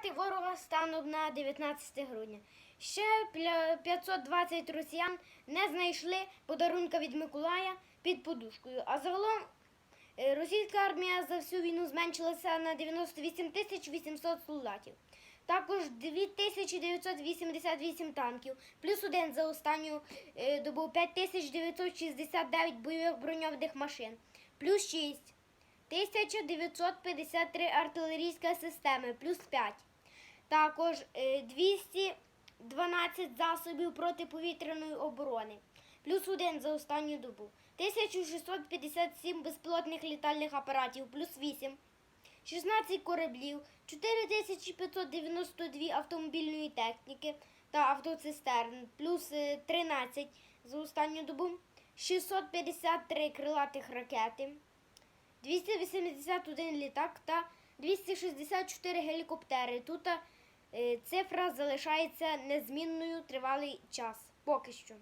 втрати ворога станом на 19 грудня. Ще пля- 520 росіян не знайшли подарунка від Миколая під подушкою. А загалом е, російська армія за всю війну зменшилася на 98 тисяч 800 солдатів. Також 2988 танків, плюс один за останню е, добу 5969 бойових броньованих машин, плюс 6. 1953 артилерійські системи, плюс 5. Також е, 212 засобів протиповітряної оборони, плюс 1 за останню добу. 1657 безпілотних літальних апаратів, плюс 8. 16 кораблів, 4592 автомобільної техніки та автоцистерн, плюс е, 13 за останню добу, 653 крилатих ракети, 281 літак та 264 гелікоптери. Тут е, цифра залишається незмінною тривалий час. Поки що.